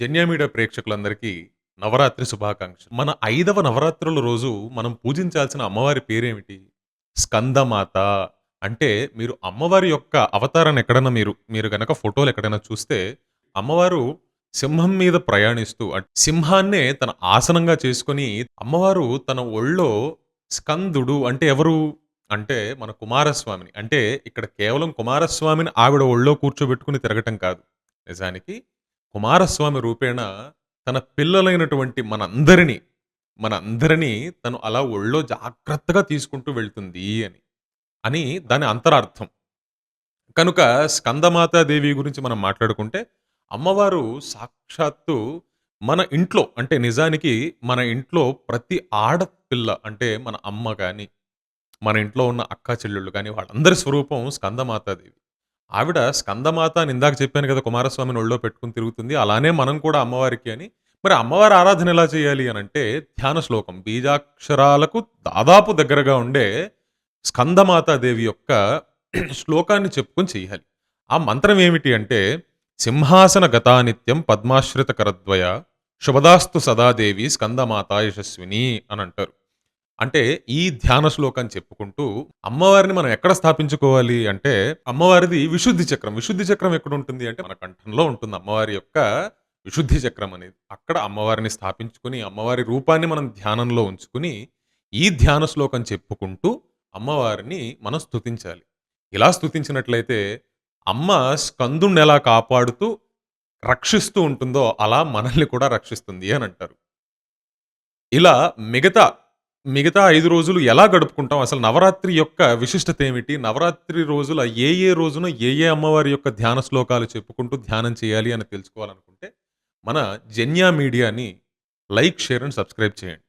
Janya media ప్రేక్షకులందరికీ నవరాత్రి శుభాకాంక్షలు. మన ఐదవ నవరాత్రుల రోజు మనం పూజించాల్సిన అమ్మవారి పేరేమిటి? స్కందమాత. అంటే మీరు అమ్మవారి యొక్క అవతారాన్ని ఎక్కడైనా మీరు మీరు గనక ఫోటోలు ఎక్కడైనా చూస్తే అమ్మవారు సింహం మీద ప్రయాణిస్తూ సింహాన్నే తన ఆసనంగా చేసుకొని అమ్మవారు తన ఒళ్ళో స్కందుడు అంటే ఎవరు? అంటే మన కుమారస్వామిని. అంటే ఇక్కడ కేవలం కుమారస్వామిని ఆవిడ ఒళ్ళో కూర్చోబెట్టుకుని తిరగటం కాదు. నిజానికి కుమారస్వామి రూపేణ తన పిల్లలైనటువంటి మనందరినీ మనందరినీ తను అలా ఒళ్ళో జాగ్రత్తగా తీసుకుంటూ వెళ్తుంది అని. అని దాని అంతరార్థం. కనుక స్కందమాతాదేవి గురించి మనం మాట్లాడుకుంటే అమ్మవారు సాక్షాత్తు మన ఇంట్లో అంటే నిజానికి మన ఇంట్లో ప్రతి ఆడపిల్ల అంటే మన అమ్మ కానీ మన ఇంట్లో ఉన్న అక్కా చెల్లెళ్ళు కానీ వాళ్ళందరి స్వరూపం స్కందమాతాదేవి. ఆవిడ స్కందమాత అని ఇందాక చెప్పాను కదా! కుమారస్వామిని ఒళ్ళో పెట్టుకుని తిరుగుతుంది. అలానే మనం కూడా అమ్మవారికి అని. మరి అమ్మవారి ఆరాధన ఎలా చేయాలి అని అంటే ధ్యాన శ్లోకం. బీజాక్షరాలకు దాదాపు దగ్గరగా ఉండే స్కందమాతాదేవి యొక్క శ్లోకాన్ని చెప్పుకొని చేయాలి. ఆ మంత్రం ఏమిటి అంటే సింహాసన గతానిత్యం పద్మాశ్రిత కరద్వయ శుభదాస్తు సదాదేవి స్కందమాత యశస్విని అని అంటారు. అంటే ఈ ధ్యాన శ్లోకం చెప్పుకుంటూ అమ్మవారిని మనం ఎక్కడ స్థాపించుకోవాలి అంటే అమ్మవారిది విశుద్ధి చక్రం. విశుద్ధి చక్రం ఎక్కడ ఉంటుంది అంటే మన కంఠంలో ఉంటుంది అమ్మవారి యొక్క విశుద్ధి చక్రం అనేది. అక్కడ అమ్మవారిని స్థాపించుకొని అమ్మవారి రూపాన్ని మనం ధ్యానంలో ఉంచుకొని ఈ ధ్యాన శ్లోకం చెప్పుకుంటూ అమ్మవారిని మనం స్తుతించాలి. ఇలా స్థుతించినట్లయితే అమ్మ స్కందుని ఎలా కాపాడుతూ రక్షిస్తూ ఉంటుందో అలా మనల్ని కూడా రక్షిస్తుంది అని అంటారు. ఇలా మిగతా, మిగతా ఐదు రోజులు ఎలా గడుపుకుంటాం? అసలు నవరాత్రి యొక్క విశిష్టత ఏమిటి? నవరాత్రి రోజుల ఏ ఏ రోజున ఏ ఏ అమ్మవారి యొక్క ధ్యాన శ్లోకాలు చెప్పుకుంటూ ధ్యానం చేయాలి అని తెలుసుకోవాలనుకుంటే మన జన్యా మీడియాని లైక్, షేర్ అండ్ సబ్స్క్రైబ్ చేయండి.